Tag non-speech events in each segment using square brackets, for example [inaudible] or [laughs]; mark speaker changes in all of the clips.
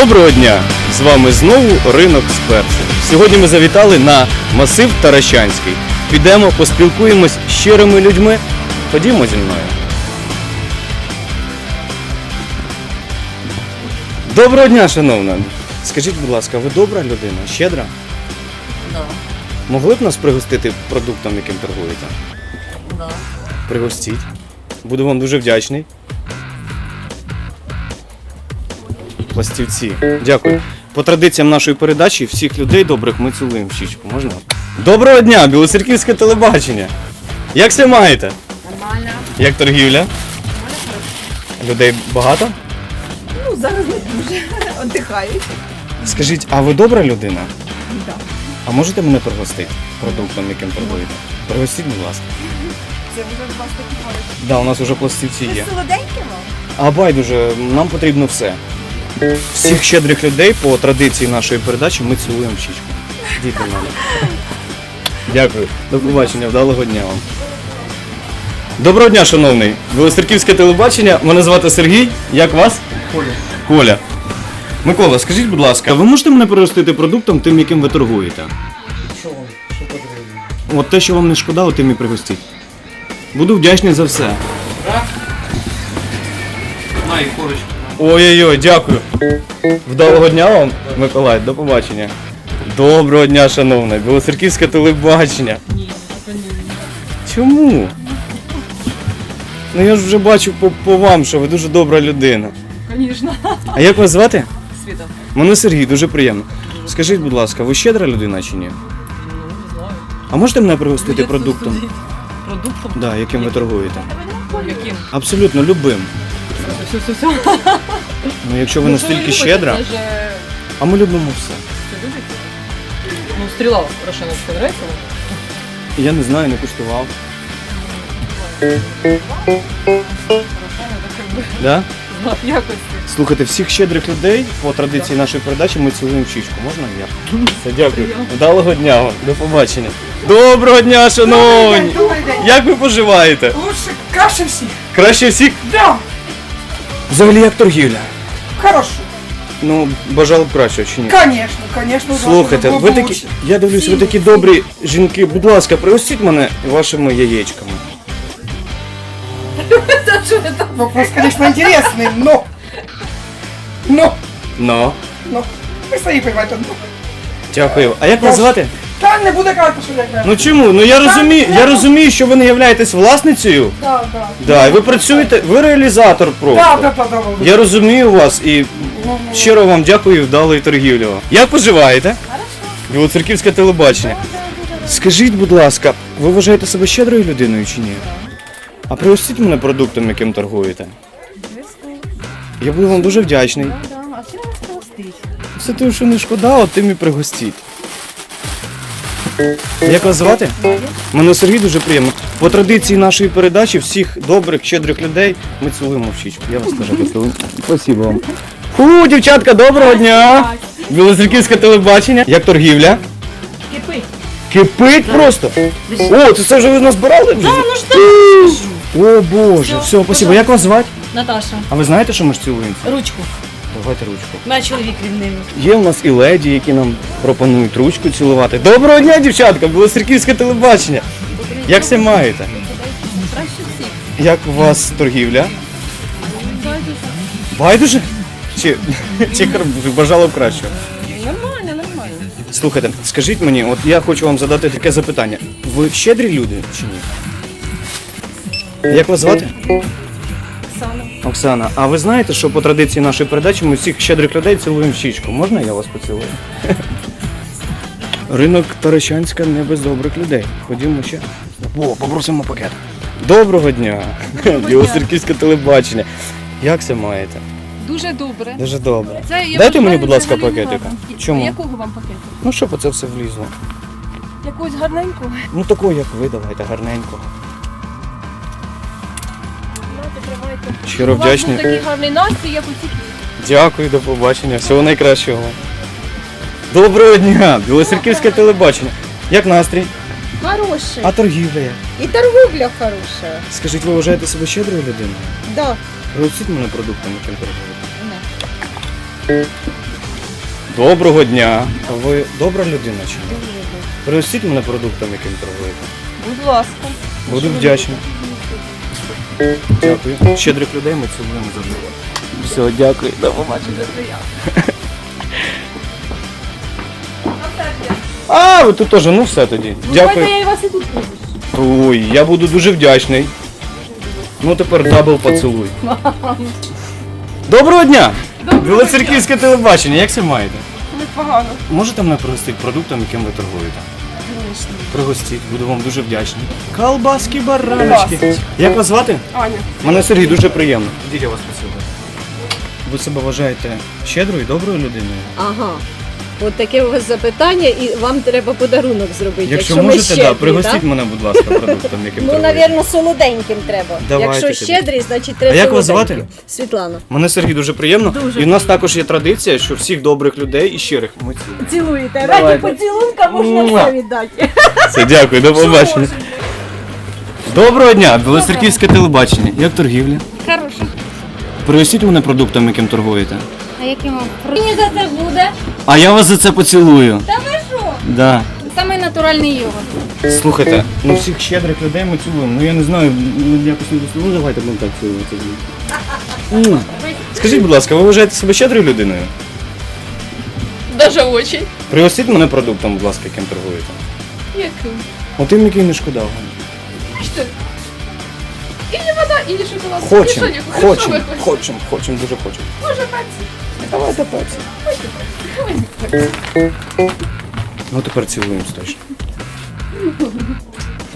Speaker 1: Доброго дня! З вами знову ринок спершу. Сьогодні ми завітали на масив Таращанський. Підемо, поспілкуємось з щирими людьми. Ходімо зі мною. Доброго дня, шановна. Скажіть, будь ласка, ви добра людина, щедра?
Speaker 2: Да,
Speaker 1: Могли б нас пригостити продуктом, яким торгуєте?
Speaker 2: да.
Speaker 1: Пригостіть. Буду вам дуже вдячний. Пластівці. Дякую. По традиціям нашої передачі всіх людей добрих ми цілуємо в щічку. Можна? Доброго дня, Білоцерківське телебачення. Як все маєте?
Speaker 2: Нормально.
Speaker 1: Як торгівля? Людей багато?
Speaker 2: Ну, зараз не дуже. [laughs] Отдихають.
Speaker 1: Скажіть, а ви добра людина?
Speaker 2: Да.
Speaker 1: А можете мене пригостити продуктом, яким торгуєте? Пригостіть, будь ласка.
Speaker 2: Це вже у вас такі хороші.
Speaker 1: Да, у нас вже пластівці є.
Speaker 2: солоденькі вам?
Speaker 1: А байдуже, нам потрібно все. Всіх щедрих людей по традиції нашої передачі ми цілуємо в щічку. Діти мене. Дякую. До побачення, вдалого дня вам. Доброго дня, шановний. Білостерківське телебачення. Мене звати Сергій. Як вас? Коля. Коля. Микола, скажіть, будь ласка, ви можете мене пригостити продуктом тим, яким ви торгуєте?
Speaker 3: Що вам? Що потрібно?
Speaker 1: От те, що вам не шкода, от тим і пригостіть. Буду вдячний за все.
Speaker 3: На, і корочку.
Speaker 1: Ой-ой-ой, дякую. Вдалого дня вам, Миколай, до побачення. Доброго дня, шановне, Білоцерківське телебачення.
Speaker 2: Ні.
Speaker 1: Чому? Ну я ж вже бачу по, по вам, що ви дуже добра людина.
Speaker 2: Звісно.
Speaker 1: А як вас звати?
Speaker 2: Світа.
Speaker 1: Мене Сергій, дуже приємно. Скажіть, будь ласка, ви щедра людина чи ні?
Speaker 2: Ну, не знаю.
Speaker 1: А можете мене пригостити продуктом?
Speaker 2: судити. Продуктом?
Speaker 1: Да, яким ви торгуєте?
Speaker 2: Яким?
Speaker 1: Абсолютно любим.
Speaker 2: Все, все, все.
Speaker 1: Ну якщо ви настільки щедра, а ми любимо все.
Speaker 2: Це любите? Ну, стріла Рошановська нравится вам?
Speaker 1: Я не знаю, не куштував.
Speaker 2: Так
Speaker 1: Да?
Speaker 2: якості.
Speaker 1: Слухайте, всіх щедрих людей по традиції нашої передачі ми цілуємо в щічку. Можна я? Все, дякую. Вдалого дня вам. До побачення. Доброго дня, шановні! Як ви поживаєте?
Speaker 4: Лучше краще всіх.
Speaker 1: Краще всіх?
Speaker 4: Да,
Speaker 1: Взагалі як торгівля?
Speaker 4: хорошо.
Speaker 1: Ну, бажали б краще чи ні?
Speaker 4: Конечно, конечно.
Speaker 1: Слухайте,
Speaker 4: було
Speaker 1: ви такі.
Speaker 4: лучше.
Speaker 1: Я дивлюсь, ви такі добрі жінки. Будь ласка, пригостіть мене вашими яєчками. [laughs]
Speaker 4: Вопрос, конечно, интересный, но... Но,
Speaker 1: Ну,
Speaker 4: но. Ви самі понимаєте, ну.
Speaker 1: дякую. А як вас звати?
Speaker 4: Та не буде казати, що я кажу.
Speaker 1: Ну чому? Ну я розумію, я розумію, що ви не являєтесь власницею.
Speaker 4: Да, да.
Speaker 1: Да, і ви працюєте, ви реалізатор просто.
Speaker 4: Да, да, да, да, да.
Speaker 1: Я розумію вас і щиро вам дякую і вдалої торгівлі. Як поживаєте? Білоцерківське телебачення. Скажіть, будь ласка, ви вважаєте себе щедрою людиною чи ні? А пригостіть мене продуктом, яким торгуєте. Я буду вам дуже вдячний.
Speaker 2: А що вас холостить?
Speaker 1: Все те, що не шкода, от тим і пригостіть. Як вас звати? Мене Сергій дуже приємно. По традиції нашої передачі всіх добрих, щедрих людей ми цілуємо в щічку. Я вас теж поцілую. Спасибо вам. Фу, дівчатка, доброго дня! Білозерківське телебачення. Як торгівля?
Speaker 2: Кипить.
Speaker 1: Кипить просто. О, це все вже ви назбирали? Да, ну ж О Боже, все, спасибо. Як вас звати?
Speaker 5: Наташа,
Speaker 1: А ви знаєте, що ми ж цілуємося?
Speaker 5: ручку.
Speaker 1: Давайте ручку.
Speaker 5: У мене чоловік рівнивий.
Speaker 1: Є у нас і леді, які нам пропонують ручку цілувати. Доброго дня, дівчатка! Білосерківське телебачення. Як все маєте?
Speaker 5: Краще всіх.
Speaker 1: Як у вас торгівля? Байдуже? Чи, чи бажало б кращого?
Speaker 5: Нормально, нормально.
Speaker 1: Слухайте, скажіть мені, от я хочу вам задати таке запитання. Ви щедрі люди чи ні? Як вас звати?
Speaker 5: Оксана.
Speaker 1: А ви знаєте, що по традиції нашої передачі ми всіх щедрих людей цілуємо в щічку? Можна я вас поцілую? [laughs] Ринок Таращанська не без добрих людей. Ходімо ще. О, попросимо пакет. Доброго дня! Білосерківське телебачення. Як це маєте?
Speaker 5: Дуже добре.
Speaker 1: Дуже добре.
Speaker 5: Це я
Speaker 1: Дайте мені, будь ласка,
Speaker 5: взагалі
Speaker 1: пакетика.
Speaker 5: гарно.
Speaker 1: Чому?
Speaker 5: Якого вам пакету?
Speaker 1: Ну щоб оце все влізло.
Speaker 5: Якогось гарненького?
Speaker 1: Ну такого, як ви, давайте, гарненького. Щиро
Speaker 5: У вас був
Speaker 1: вдячний.
Speaker 5: такий гарний настрій, як у цих
Speaker 1: Дякую, до побачення. Всього найкращого. Доброго дня! Білосерківське телебачення. Як настрій?
Speaker 6: Хороший.
Speaker 1: А торгівля як?
Speaker 6: И торговля хорошая.
Speaker 1: Скажіть, ви вважаєте себе щедрою людиною?
Speaker 6: Да.
Speaker 1: Пригостіть мене продуктами, яким торгуєте. Доброго дня. А ви добра людина чи ні? Пригостіть мене продуктом, яким торгуєте.
Speaker 6: Будь ласка.
Speaker 1: Буду вдячний. Дякую. Щедрих людей ми цілуємо завжди. Все, дякую. До побачення. А, ви тут теж, ну все тоді. Дякую.
Speaker 5: я і вас і тут
Speaker 1: Ой, я буду дуже вдячний. Ну тепер дабл поцілуй. Доброго дня! Білоцерківське телебачення, як це маєте?
Speaker 5: непогано.
Speaker 1: Можете мене пригостити продуктом, яким ви торгуєте? Пригостіть, буду вам дуже вдячний. Колбаски, бараночки. Як вас звати?
Speaker 5: Аня.
Speaker 1: Мене Сергій дуже приємно. Ідіть, вас спасибо. Ви себе вважаєте щедрою і доброю людиною?
Speaker 6: Ага. От таке у вас запитання, і вам треба подарунок зробити.
Speaker 1: Якщо,
Speaker 6: ми
Speaker 1: можете,
Speaker 6: щедрі,
Speaker 1: да, пригостіть
Speaker 6: да?
Speaker 1: мене, будь ласка, продуктом, яким
Speaker 6: Ну,
Speaker 1: торгуєте.
Speaker 6: навірно, солоденьким треба.
Speaker 1: Давайте
Speaker 6: Якщо
Speaker 1: тоді.
Speaker 6: щедрий, значить треба
Speaker 1: А як вас
Speaker 6: солоденьким.
Speaker 1: звати?
Speaker 6: Світлана.
Speaker 1: Мене Сергій дуже приємно. І в нас також є традиція, що всіх добрих людей і щирих ми цілуємо.
Speaker 6: Цілуєте.
Speaker 1: Давайте.
Speaker 6: Раді поцілунка можна
Speaker 1: Муа.
Speaker 6: все віддати.
Speaker 1: Все, дякую, до побачення. Доброго дня, Білоцерківське телебачення. Як торгівля?
Speaker 7: Хороший.
Speaker 1: Пригостіть мене продуктом, яким торгуєте.
Speaker 7: А яким вам? Мені за це буде.
Speaker 1: А я вас за це поцілую.
Speaker 7: Та ви що?
Speaker 1: Да.
Speaker 7: Самий натуральний йогурт.
Speaker 1: Слухайте, ну всіх щедрих людей ми цілуємо. Ну я не знаю, ну якось не дослухаю. Ну давайте будемо так цілуватися. М. Скажіть, будь ласка, ви вважаєте себе щедрою людиною?
Speaker 5: Даже очень.
Speaker 1: Пригостіть мене продуктом, будь ласка, яким торгуєте.
Speaker 5: Яким?
Speaker 1: Отим, який не шкода.
Speaker 5: Что? Или вода, или шоколад.
Speaker 1: Хочем,
Speaker 5: Или что-нибудь.
Speaker 1: хочем,
Speaker 5: Что вы хотите?
Speaker 1: хочем, хочем, дуже хочем.
Speaker 5: Може, пальці.
Speaker 1: Давайте пальці. Ну тепер цілуємось точно.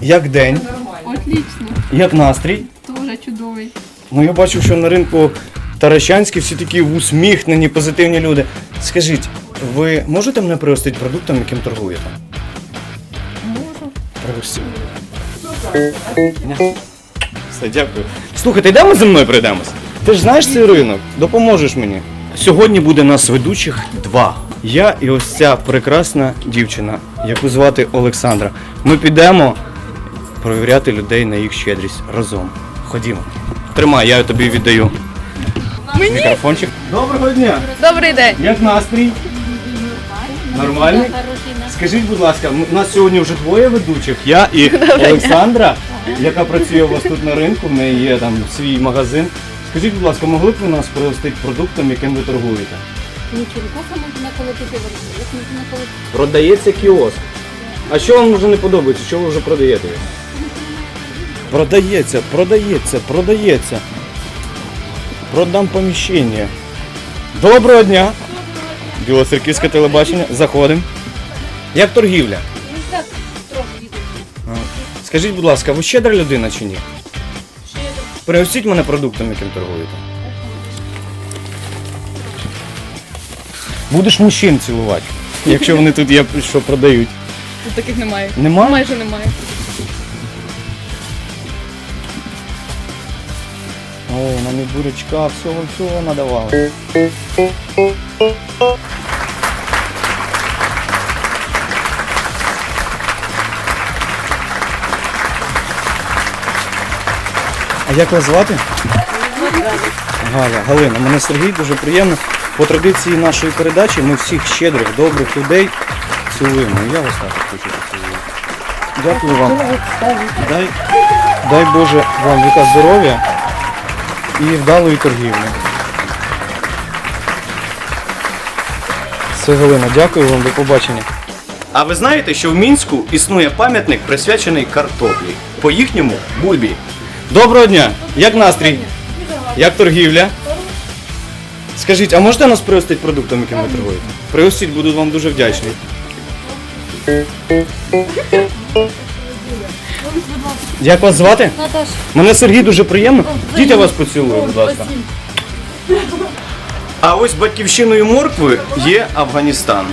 Speaker 1: Як день?
Speaker 5: Отлично.
Speaker 1: Як настрій?
Speaker 5: Тоже чудовий.
Speaker 1: Ну я бачу, що на ринку Таращанській всі такі усміхнені, позитивні люди. Скажіть, ви можете мене пригостити продуктом, яким торгуєте? Можу. Пригостіть. Все, дякую. Слухайте, йдемо зі мною прийдемось? Ти ж знаєш цей ринок? Допоможеш мені. Сьогодні буде нас ведучих два. Я і ось ця прекрасна дівчина, яку звати Олександра. Ми підемо провіряти людей на їх щедрість разом. Ходімо. Тримай, я тобі віддаю. Мікрофончик. Доброго дня!
Speaker 5: Добрий день.
Speaker 1: Як настрій? Нормальний? Скажіть, будь ласка, у нас сьогодні вже двоє ведучих. Я і Олександра, яка працює у вас тут на ринку, в неї є там свій магазин. Скажіть, будь ласка, могли б ви нас пригостити продуктом, яким ви торгуєте?
Speaker 7: Нічого, можна. Можна наколотити?
Speaker 1: Продається кіоск. А що вам вже не подобається? Що ви вже продаєте? Продається, продається, продається. Продам поміщення. Доброго дня! Білоцерківське телебачення. Заходимо. Як торгівля?
Speaker 7: Ну так, трохи.
Speaker 1: Скажіть, будь ласка, ви щедра людина чи ні? Пригостіть мене продуктом, яким торгуєте. Будеш мужчин цілувати, якщо вони тут є, що продають.
Speaker 5: Тут таких немає.
Speaker 1: Нема?
Speaker 5: Майже немає.
Speaker 1: О, нам і бурячка, всього всього надавали. А як вас звати? Галя, Галина, мене Сергій, дуже приємно. По традиції нашої передачі ми всіх щедрих, добрих людей цілуємо. Я вас також хочу поцілувати. Дякую вам. Дай, дай Боже вам віка здоров'я і вдалої торгівлі. Все, Галина, дякую вам, до побачення. А ви знаєте, що в Мінську існує пам'ятник присвячений картоплі, по їхньому бульбі. Доброго дня! Як настрій? Як торгівля? Скажіть, а можете нас пригостити продуктом, яким ви торгуєте? Пригостіть, буду вам дуже вдячний. Як вас звати?
Speaker 7: Наташ,
Speaker 1: Мене Сергій дуже приємно. Діть я вас поцілую, будь ласка. А ось батьківщиною моркви є Афганістан.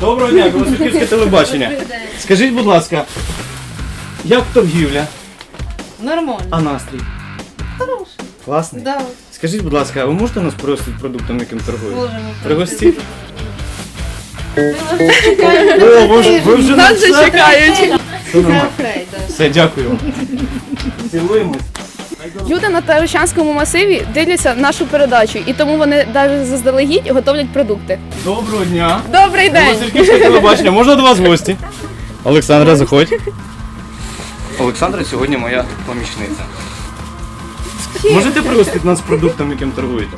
Speaker 1: Доброго дня, Білоцерківське телебачення. Скажіть, будь ласка, як торгівля?
Speaker 2: Нормально.
Speaker 1: А настрій?
Speaker 2: Хороший.
Speaker 1: Класний?
Speaker 2: Да.
Speaker 1: Скажіть, будь ласка, а ви можете нас пригостити продуктом, яким торгуєте?
Speaker 2: Можемо.
Speaker 1: Пригостіть. О, ви, ж- ви вже
Speaker 5: Нас же чекають.
Speaker 1: Все нормально. Все, дякую вам. Цілуємось.
Speaker 5: Люди на Тарощанському масиві дивляться нашу передачу, і тому вони навіть заздалегідь готовлять продукти.
Speaker 1: Доброго дня!
Speaker 5: Добрий день!
Speaker 1: Васильківське телебачення, можна до вас в гості? Олександра, заходь. Олександра сьогодні моя помічниця. Можете пригостити нас продуктом, яким торгуєте?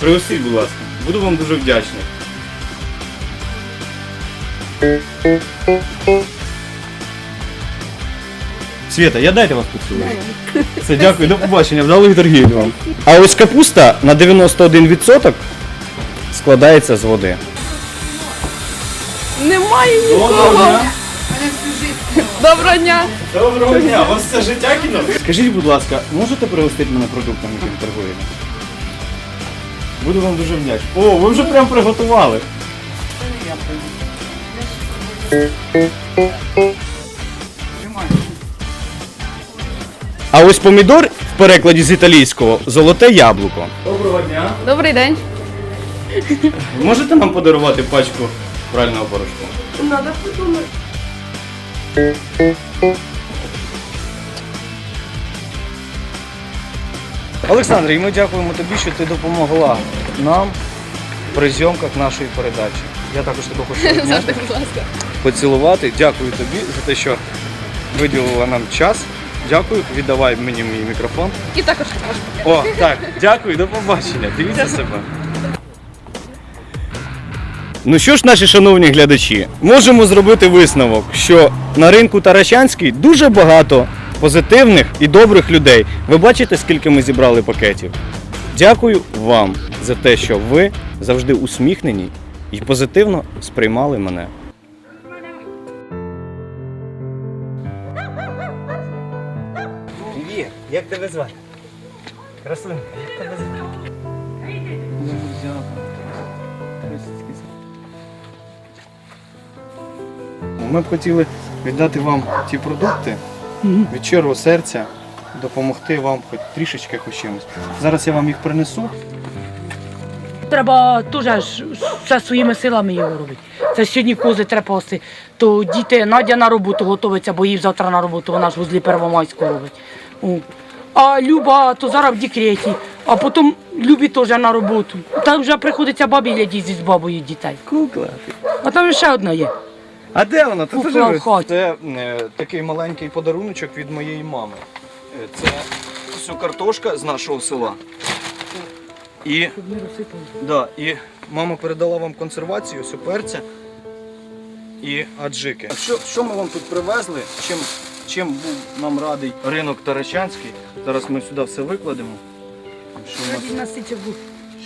Speaker 1: Пригостіть, будь ласка. Буду вам дуже вдячний. Свята, я дайте вас поцілую. Все, дякую, до побачення, вдалих торгів вам. А ось капуста на 91% складається з води.
Speaker 5: Немає нікого. Доброго дня!
Speaker 1: Доброго дня, у вас це життя кіно? Скажіть, будь ласка, можете пригостити мене продуктом, яким торгуєте? Буду вам дуже вдячний. О, ви вже прям приготували. А ось помідор в перекладі з італійського золоте яблуко. Доброго дня.
Speaker 5: Добрий день!
Speaker 1: Можете нам подарувати пачку прального порошку? Олександр, і ми дякуємо тобі, що ти допомогла нам при зйомках нашої передачі. Я також тебе хочу [laughs]
Speaker 5: Завжди, будь ласка.
Speaker 1: поцілувати. Дякую тобі за те, що виділила нам час. Дякую, віддавай мені мій мікрофон.
Speaker 5: І також можна.
Speaker 1: О, так, дякую, до побачення. Дивіться себе. Ну що ж, наші шановні глядачі, можемо зробити висновок, що на ринку Таращанський дуже багато позитивних і добрих людей. Ви бачите, скільки ми зібрали пакетів. Дякую вам за те, що ви завжди усміхнені і позитивно сприймали мене. Привіт, як тебе звати? Красунка, як тебе звати? Ми б хотіли віддати вам ті продукти від щирого серця, допомогти вам хоч трішечки хоч чимось. Зараз я вам їх принесу.
Speaker 8: Треба теж ж все своїми силами його робити. Це сьогодні кози треба пасти. То діти Надя на роботу готується, бо їй завтра на роботу, вона ж возле Первомайського робить. О. А Люба то зараз в декреті, а потім Любі теж на роботу. Там вже приходиться бабі глядіти з бабою дітей.
Speaker 1: Кукла.
Speaker 8: А там ще одна є.
Speaker 1: А де вона? Це,
Speaker 8: в
Speaker 1: це е, такий маленький подаруночок від моєї мами. Е, Це все картошка з нашого села. І, да, і мама передала вам консервацію, ось перця і аджики. А що, що ми вам тут привезли? Чим, чим був нам радий ринок Тарачанський? Зараз ми сюди все викладемо. Що у нас,
Speaker 8: стільчик був.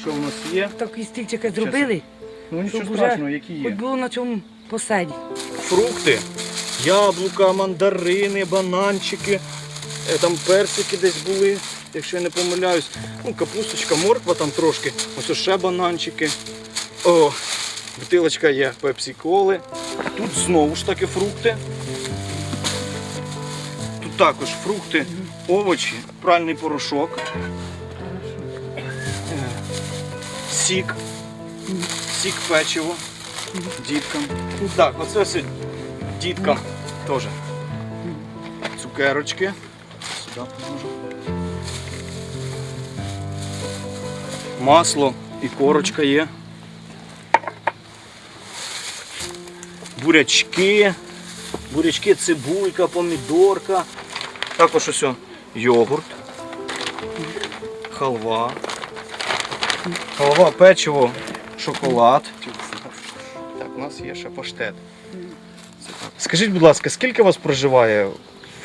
Speaker 1: що у нас є?
Speaker 8: Такі стільчики зробили,
Speaker 1: Ну нічого
Speaker 8: Щоб уже
Speaker 1: страшного, які є.
Speaker 8: хоч було на чому посидіти.
Speaker 1: фрукти, яблука, мандарини, бананчики, е, там персики десь були, якщо я не помиляюсь. Ну, капусточка, морква там трошки. Ось ще бананчики. О, бутилочка є пепсі-коли. Тут знову ж таки фрукти. Тут також фрукти, овочі, пральний порошок. Е, Сік. Сік печиво діткам. Так, оце все діткам теж. Цукерочки. Сюди. Масло і корочка є. Бурячки. Бурячки, цибулька, помідорка. Також ось йогурт. Халва. Халва, печиво, шоколад. У нас є ще паштет. Скажіть, будь ласка, скільки вас проживає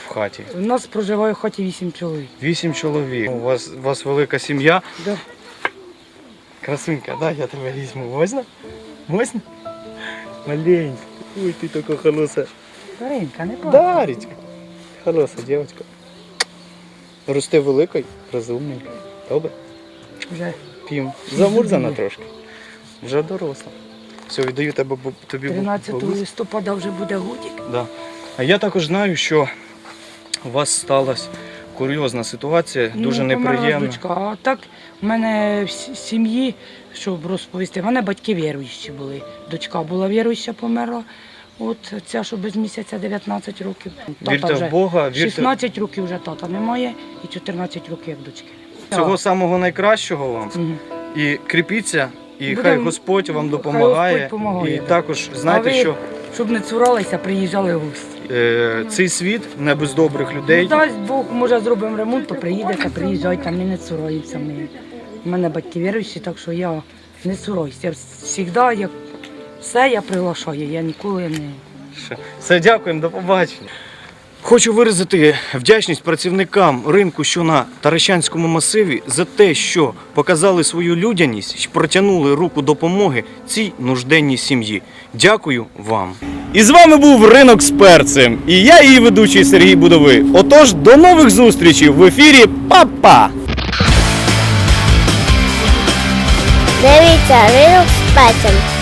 Speaker 1: в хаті?
Speaker 8: У нас проживає в хаті вісім чоловік.
Speaker 1: Вісім чоловік. У вас, у вас велика сім'я.
Speaker 8: Да.
Speaker 1: Красунька, да, я тебе візьму. Можна? Можна? Маленька. Ой, ти така хороша.
Speaker 8: Каринка, не
Speaker 1: Да, Річка. Хороша дівчинка. Рости великою, розумненька. Добре?
Speaker 8: Вже
Speaker 1: Пім. Замурзана трошки. Вже доросла. Все, віддаю тебе тобі
Speaker 8: 13
Speaker 1: бабусь.
Speaker 8: листопада вже буде годік.
Speaker 1: Да. А я також знаю, що у вас сталася курйозна ситуація, дуже
Speaker 8: ну,
Speaker 1: неприємна.
Speaker 8: Дочка. А так в мене в сім'ї, щоб розповісти, в мене батьки віруючі були. Дочка була віруюча, померла. От ця, що без місяця 19 років.
Speaker 1: Вірте в Бога, вірте
Speaker 8: 16 років вже тата немає і 14 років дочки.
Speaker 1: всього самого найкращого вам.
Speaker 8: Мгм.
Speaker 1: І кріпіться, і хай Господь вам
Speaker 8: хай
Speaker 1: допомагає.
Speaker 8: Господь помагає,
Speaker 1: І також знайте,
Speaker 8: А ви,
Speaker 1: що
Speaker 8: Щоб не цуралися, приїжджали гості.
Speaker 1: е, цей світ не без добрих людей.
Speaker 8: Ну, дасть Бог, може зробимо ремонт, то приїдете, приїжджайте, ми не цураємося. Ми. У мене батьки віруючі, так що я не цураюся. Я завжди, як все я приглашаю, я ніколи не.
Speaker 1: Все, дякуємо, до побачення. Хочу виразити вдячність працівникам ринку, що на Таращанському масиві, за те, що показали свою людяність і протягнули руку допомоги цій нужденній сім'ї. Дякую вам. І з вами був ринок з перцем. І я, її ведучий Сергій Будови. Отож, до нових зустрічей в ефірі. Па-па!
Speaker 9: Дивіться, ринок з пецем.